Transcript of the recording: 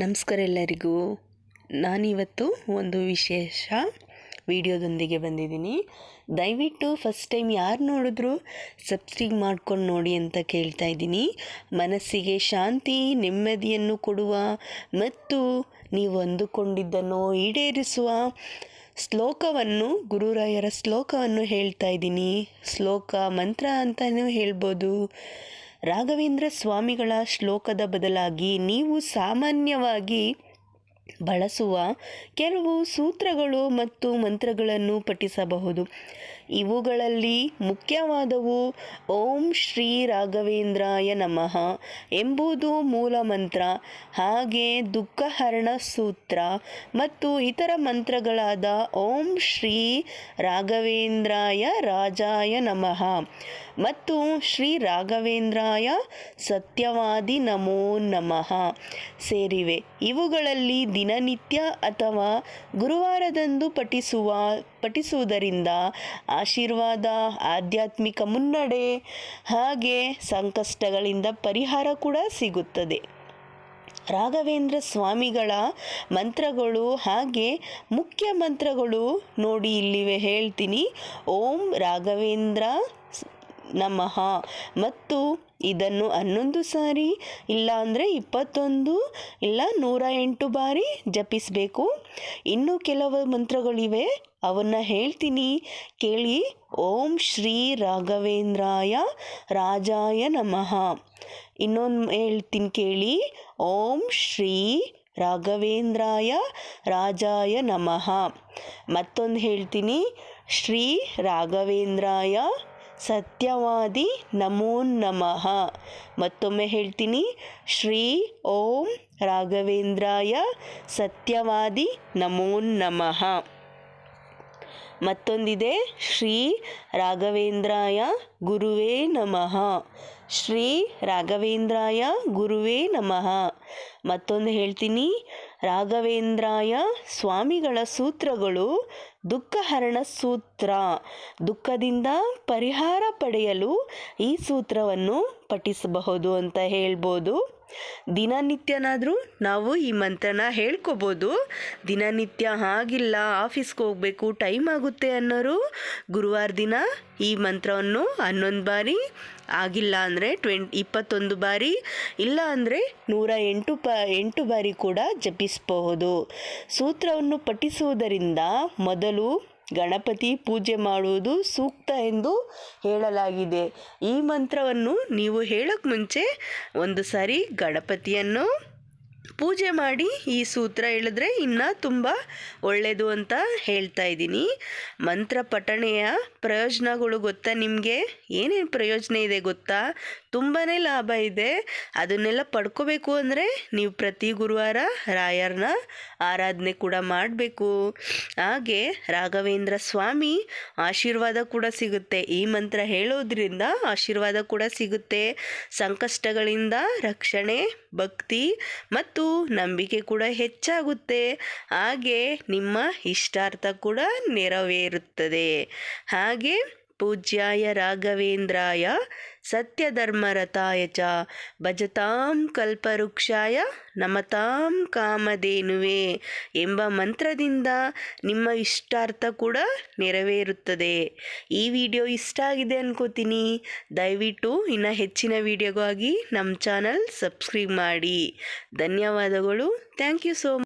ನಮಸ್ಕಾರ ಎಲ್ಲರಿಗೂ. ನಾನಿವತ್ತು ಒಂದು ವಿಶೇಷ ವಿಡಿಯೋದೊಂದಿಗೆ ಬಂದಿದ್ದೀನಿ. ದಯವಿಟ್ಟು ಫಸ್ಟ್ ಟೈಮ್ ಯಾರು ನೋಡಿದ್ರು ಸಬ್ಸ್ಕ್ರೈಬ್ ಮಾಡ್ಕೊಂಡು ನೋಡಿ ಅಂತ ಕೇಳ್ತಾ ಇದ್ದೀನಿ. ಮನಸ್ಸಿಗೆ ಶಾಂತಿ, ನೆಮ್ಮದಿಯನ್ನು ಕೊಡುವ ಮತ್ತು ನೀವು ಅಂದುಕೊಂಡಿದ್ದನ್ನು ಈಡೇರಿಸುವ ಶ್ಲೋಕವನ್ನು, ಗುರುರಾಯರ ಶ್ಲೋಕವನ್ನು ಹೇಳ್ತಾ ಇದ್ದೀನಿ. ಶ್ಲೋಕ, ಮಂತ್ರ ಅಂತಲೂ ಹೇಳ್ಬೋದು. ರಾಘವೇಂದ್ರ ಸ್ವಾಮಿಗಳ ಶ್ಲೋಕದ ಬದಲಾಗಿ ನೀವು ಸಾಮಾನ್ಯವಾಗಿ ಬಳಸುವ ಕೆಲವು ಸೂತ್ರಗಳು ಮತ್ತು ಮಂತ್ರಗಳನ್ನು ಪಠಿಸಬಹುದು. ಇವುಗಳಲ್ಲಿ ಮುಖ್ಯವಾದವು ಓಂ ಶ್ರೀ ರಾಘವೇಂದ್ರಾಯ ನಮಃ ಎಂಬುದು ಮೂಲ ಮಂತ್ರ, ಹಾಗೆ ದುಃಖಹರಣ ಸೂತ್ರ ಮತ್ತು ಇತರ ಮಂತ್ರಗಳಾದ ಓಂ ಶ್ರೀ ರಾಘವೇಂದ್ರಾಯ ರಾಜಾಯ ನಮಃ ಮತ್ತು ಶ್ರೀ ರಾಘವೇಂದ್ರಾಯ ಸತ್ಯವಾದಿ ನಮೋ ನಮಃ ಸೇರಿವೆ. ಇವುಗಳಲ್ಲಿ ದಿನನಿತ್ಯ ಅಥವಾ ಗುರುವಾರದಂದು ಪಠಿಸುವ, ಪಠಿಸುವುದರಿಂದ ಆಶೀರ್ವಾದ, ಆಧ್ಯಾತ್ಮಿಕ ಮುನ್ನಡೆ, ಹಾಗೆ ಸಂಕಷ್ಟಗಳಿಂದ ಪರಿಹಾರ ಕೂಡ ಸಿಗುತ್ತದೆ. ರಾಘವೇಂದ್ರ ಸ್ವಾಮಿಗಳ ಮಂತ್ರಗಳು ಹಾಗೆ ಮುಖ್ಯ ಮಂತ್ರಗಳು ನೋಡಿ ಇಲ್ಲಿವೆ ಹೇಳ್ತೀನಿ. ಓಂ ರಾಘವೇಂದ್ರ ನಮಃ ಮತ್ತು ಇದನ್ನು ಹನ್ನೊಂದು ಸಾರಿ ಇಲ್ಲ ಅಂದರೆ ಇಪ್ಪತ್ತೊಂದು, ಇಲ್ಲ ನೂರ ಎಂಟು ಬಾರಿ ಜಪಿಸಬೇಕು. ಇನ್ನೂ ಕೆಲವು ಮಂತ್ರಗಳಿವೆ, ಅವನ್ನು ಹೇಳ್ತೀನಿ. ಕೇಳಿ, ಓಂ ಶ್ರೀ ರಾಘವೇಂದ್ರಾಯ ರಾಜಾಯ ನಮಃ. ಇನ್ನೊಂದು ಹೇಳ್ತೀನಿ ಕೇಳಿ, ಓಂ ಶ್ರೀ ರಾಘವೇಂದ್ರಾಯ ರಾಜಾಯ ನಮಃ. ಮತ್ತೊಂದು ಹೇಳ್ತೀನಿ, ಶ್ರೀ ರಾಘವೇಂದ್ರಾಯ ಸತ್ಯವಾದಿ ನಮೋ ನಮಃ. ಮತ್ತೊಮ್ಮೆ ಹೇಳ್ತೀನಿ. ಶ್ರೀ ಓಂ ರಾಘವೇಂದ್ರಾಯ ಸತ್ಯವಾದಿ ನಮೋ ನಮಃ. ಮತ್ತೊಂದಿದೆ. ಶ್ರೀ ರಾಘವೇಂದ್ರಾಯ ಗುರುವೇ ನಮಃ. ಶ್ರೀ ರಾಘವೇಂದ್ರಾಯ ಗುರುವೇ ನಮಃ. ಮತ್ತೊಂದು ಹೇಳ್ತೀನಿ. ರಾಘವೇಂದ್ರಾಯ ಸ್ವಾಮಿಗಳ ಸೂತ್ರಗಳು ದುಃಖಹರಣ ಸೂತ್ರ. ದುಃಖದಿಂದ ಪರಿಹಾರ ಪಡೆಯಲು ಈ ಸೂತ್ರವನ್ನು ಪಠಿಸಬಹುದು ಅಂತ ಹೇಳ್ಬೋದು. ದಿನನಿತ್ಯನಾದರೂ ನಾವು ಈ ಮಂತ್ರನ ಹೇಳ್ಕೊಬೋದು. ದಿನನಿತ್ಯ ಆಗಿಲ್ಲ ಆಫೀಸ್ಗೆ ಹೋಗಬೇಕು, ಟೈಮ್ ಆಗುತ್ತೆ ಅನ್ನೋರು ಗುರುವಾರ ದಿನ ಈ ಮಂತ್ರವನ್ನು ಹನ್ನೊಂದು ಬಾರಿ ಆಗಿಲ್ಲ ಅಂದರೆ ಟ್ವೆಂಟ್, ಇಪ್ಪತ್ತೊಂದು ಬಾರಿ, ಇಲ್ಲ ಅಂದರೆ ನೂರ ಎಂಟು ಪ, ಎಂಟು ಬಾರಿ ಕೂಡ ಜಪಿಸಬಹುದು. ಸೂತ್ರವನ್ನು ಪಠಿಸುವುದರಿಂದ ಮೊದಲು ಗಣಪತಿ ಪೂಜೆ ಮಾಡುವುದು ಸೂಕ್ತ ಎಂದು ಹೇಳಲಾಗಿದೆ. ಈ ಮಂತ್ರವನ್ನು ನೀವು ಹೇಳೋಕ್ಕೆ ಮುಂಚೆ ಒಂದು ಸಾರಿ ಗಣಪತಿಯನ್ನು ಪೂಜೆ ಮಾಡಿ ಈ ಸೂತ್ರ ಹೇಳಿದ್ರೆ ಇನ್ನೂ ತುಂಬ ಒಳ್ಳೆಯದು ಅಂತ ಹೇಳ್ತಾ ಇದ್ದೀನಿ. ಮಂತ್ರ ಪಠಣೆಯ ಪ್ರಯೋಜನಗಳು ಗೊತ್ತಾ ನಿಮಗೆ? ಏನೇನು ಪ್ರಯೋಜನ ಇದೆ ಗೊತ್ತಾ? ತುಂಬಾ ಲಾಭ ಇದೆ. ಅದನ್ನೆಲ್ಲ ಪಡ್ಕೋಬೇಕು ಅಂದರೆ ನೀವು ಪ್ರತಿ ಗುರುವಾರ ರಾಯರನ್ನ ಆರಾಧನೆ ಕೂಡ ಮಾಡಬೇಕು. ಹಾಗೆ ರಾಘವೇಂದ್ರ ಸ್ವಾಮಿ ಆಶೀರ್ವಾದ ಕೂಡ ಸಿಗುತ್ತೆ. ಈ ಮಂತ್ರ ಹೇಳೋದ್ರಿಂದ ಆಶೀರ್ವಾದ ಕೂಡ ಸಿಗುತ್ತೆ. ಸಂಕಷ್ಟಗಳಿಂದ ರಕ್ಷಣೆ, ಭಕ್ತಿ ಮತ್ತು ನಂಬಿಕೆ ಕೂಡ ಹೆಚ್ಚಾಗುತ್ತೆ. ಹಾಗೆ ನಿಮ್ಮ ಇಷ್ಟಾರ್ಥ ಕೂಡ ನೆರವೇರುತ್ತದೆ. ಹಾಗೆ ಪೂಜ್ಯಾಯ ರಾಘವೇಂದ್ರಾಯ ಸತ್ಯಧರ್ಮರತಾಯ ಚ. ಭಜತಾಂ ಕಲ್ಪವೃಕ್ಷಾಯ ನಮತಾಂ ಕಾಮಧೇನುವೆ ಎಂಬ ಮಂತ್ರದಿಂದ ನಿಮ್ಮ ಇಷ್ಟಾರ್ಥ ಕೂಡ ನೆರವೇರುತ್ತದೆ. ಈ ವಿಡಿಯೋ ಇಷ್ಟ ಆಗಿದೆ ಅನ್ಕೋತೀನಿ. ದಯವಿಟ್ಟು ಇನ್ನು ಹೆಚ್ಚಿನ ವಿಡಿಯೋಗಾಗಿ ನಮ್ಮ ಚಾನಲ್ ಸಬ್ಸ್ಕ್ರೈಬ್ ಮಾಡಿ. ಧನ್ಯವಾದಗಳು. Thank you so